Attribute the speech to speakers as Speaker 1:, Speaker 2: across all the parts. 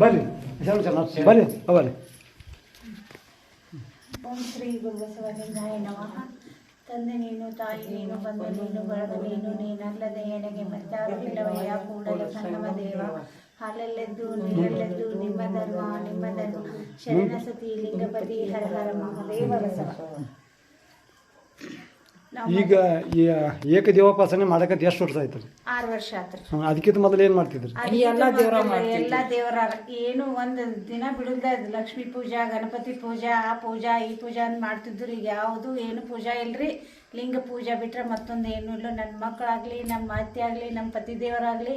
Speaker 1: ಬರ್ರಿ ಬರ್ರಿ ಬರ್ರಿ.
Speaker 2: ಓಂ ಶ್ರೀ ಗುರುಬಸವಲಿಂಗಾಯ ನಮಃ. ತಂದೆ ನೀನು ತಾಯಿ ನೀನು ಬಂದು ನೀನು ಬರದ ನೀನು ನೀನಲ್ಲದೆ ಏನಗೆ ಮತ್ತಾರು ಇಲ್ಲವಯ್ಯ ಕೂಡಲ ಸಂಗಮ ದೇವ. ಹಾಲಲ್ಲೆದ್ದು ನೀರಲ್ಲೆದ್ದು ನಿಮ್ಮ ಧರ್ಮ ನಿಮ್ಮ ಧರ್ಮ. ಶರಣ ಸತಿ ಲಿಂಗಪತಿ ಹರ ಹರ ಮಹಾದೇವ ಬಸವ.
Speaker 1: ಈಗ ಈ ಏಕದೇವೋಪಾಸನೆ ಮಾಡಕತ್ತೆ ಎಷ್ಟು ವರ್ಷ ಆಯ್ತು
Speaker 2: ಆರು ವರ್ಷ
Speaker 1: ಆಯ್ತು ಅದಕ್ಕಿಂತ ಮೊದಲು ಏನು ಮಾಡ್ತಿದ್ರಿ?
Speaker 2: ಎಲ್ಲ ದೇವರ ಎಲ್ಲ ದೇವರ ಏನು ಒಂದು ದಿನ ಬಿಡುದ ಲಕ್ಷ್ಮೀ ಪೂಜಾ ಗಣಪತಿ ಪೂಜಾ ಆ ಪೂಜಾ ಈ ಪೂಜಾ ಅಂತ ಮಾಡ್ತಿದ್ರು. ಈಗ ಯಾವುದು ಏನು ಪೂಜಾ ಇಲ್ರಿ. ಲಿಂಗ ಪೂಜಾ ಬಿಟ್ರೆ ಮತ್ತೊಂದು ಏನು ಇಲ್ಲ. ನನ್ನ ಮಕ್ಕಳಾಗ್ಲಿ ನಮ್ಮ ಅತ್ತೆ ಆಗಲಿ ನಮ್ಮ ಪತಿ ದೇವರಾಗ್ಲಿ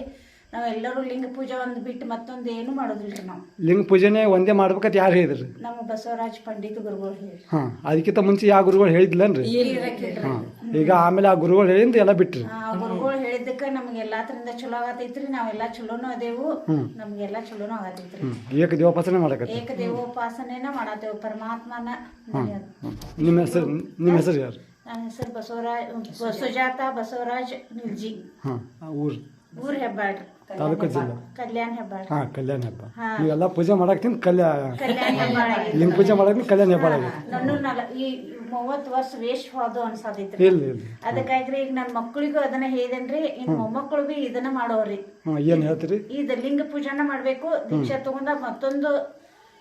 Speaker 2: ನಾವೆಲ್ಲರೂ ಲಿಂಗ ಪೂಜೆ ಒಂದು ಬಿಟ್ಟು ಮತ್ತೊಂದು ಏನು ರೀ ನಾವು.
Speaker 1: ಲಿಂಗ ಪೂಜೆನೇ ಒಂದೇ ಮಾಡ್ಬೇಕಂತ ಯಾರು ಹೇಳಿದ್ರಿ?
Speaker 2: ನಮ್ಮ ಬಸವರಾಜ್ ಪಂಡಿತ ಗುರುಗಳು ಹೇಳಿ
Speaker 1: ಹಾಂ ಅದಕ್ಕಿಂತ ಮುಂಚೆ ಯಾವ ಗುರುಗಳು ಹೇಳಿದ್ಲನ್ರಿ? ಹಾಂ ಈಗ ಆಮೇಲೆ ಆ ಗುರುಗಳು ಹೇಳಿಂದ ಎಲ್ಲ ಬಿಟ್ರಿ.
Speaker 2: ಆ ಗುರುಗಳು ಹೇಳಿದ್ದಕ್ಕೆ ನಮ್ಗೆ ಎಲ್ಲಾತ್ರಿಂದ ಚಲೋ ಆಗತೈತ್ರಿ ನಾವೆಲ್ಲ ಚಲೋನು ಅದೇವು ನಮ್ಗೆಲ್ಲ ಚಲೋನು ಆಗತೈತ್ರಿ.
Speaker 1: ದೇವೋಪಾಸನೆ ಮಾಡಕ ಏಕ
Speaker 2: ದೇವೋಪಾಸನೆನ ಮಾಡಾತೇವು ಪರಮಾತ್ಮನ
Speaker 1: ನಿಮ್ಮ ಹೆಸರು ನಿಮ್ಮ ಹೆಸರು ಯಾರು?
Speaker 2: ನನ್ನ ಹೆಸರು ಬಸವರಾಜ್ ಸುಜಾತ ಬಸವರಾಜ್ ನಿಲ್ಜಿ.
Speaker 1: ಹಾಂ ಊರು?
Speaker 2: ಊರ್ ಹೆಬ್ಬಾಳ್ರಿ.
Speaker 1: ತಾಲೂಕು ಜಿಲ್ಲೆ.
Speaker 2: ಕಲ್ಯಾಣ ಹೆಬ್ಬಾಳ್
Speaker 1: ಹಾಂ ಕಲ್ಯಾಣ ಹಬ್ಬ. ನೀವೆಲ್ಲ ಪೂಜೆ ಮಾಡಕ್ತೀನಿ ಕಲ್ಯಾಣ
Speaker 2: ಕಲ್ಯಾಣ ಹೆಬ್ಬಾಳ
Speaker 1: ಲಿಂಗ ಪೂಜೆ ಮಾಡಕ್ತೀನಿ ಕಲ್ಯಾಣ ಹೆಬ್ಬಾಳ ಆಗೈತೆ
Speaker 2: ನನ್ನ ನಲ ಈ ಮೂವತ್ತು ವರ್ಷ ವೇಸ್ಟ್ ಹೋದು ಅನ್ಸತೈತ್ರಿ
Speaker 1: ಇಲ್ಲ ಇಲ್ಲ
Speaker 2: ಅದಕ್ಕಾಗ್ರಿ ಈಗ ನನ್ನ ಮಕ್ಕಳಿಗೂ ಅದನ್ನ ಹೇಳಿದನ್ರಿ. ಇನ್ ಮೊಮ್ಮಕ್ಕಳಿಗೂ ಇದನ್ನ ಮಾಡೋರಿ
Speaker 1: ಹಾಂ ಏನು ಹೇಳ್ತೀರಿ?
Speaker 2: ಇದ ಲಿಂಗ ಪೂಜಾನ ಮಾಡ್ಬೇಕು. ದೀಕ್ಷಾ ತಗೊಂಡ ಮತ್ತೊಂದು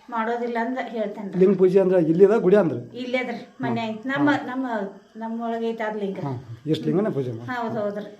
Speaker 2: ಮಾಡೋದಿಲ್ಲ ಅಂತ ಹೇಳ್ತೇನ್ರಿ.
Speaker 1: ಲಿಂಗ ಪೂಜೆ ಅಂದ್ರೆ ಇಲ್ಲಿದ ಗುಡಿ ಅಂದ್ರೆ?
Speaker 2: ಇಲ್ಲೇದ್ರಿ ಮನೆ ಐತ್. ನಮ್ಮ ನಮ್ಮ ನಮ್ಮೊಳಗೆ ಐತೆ ಅದ್ ಲಿಂಗ
Speaker 1: ಹಾಂ ಎಷ್ಟು ಲಿಂಗನೇ ಪೂಜೆ ಮಾಡಿ
Speaker 2: ಹೌದ್ ಹೌದ್ರಿ.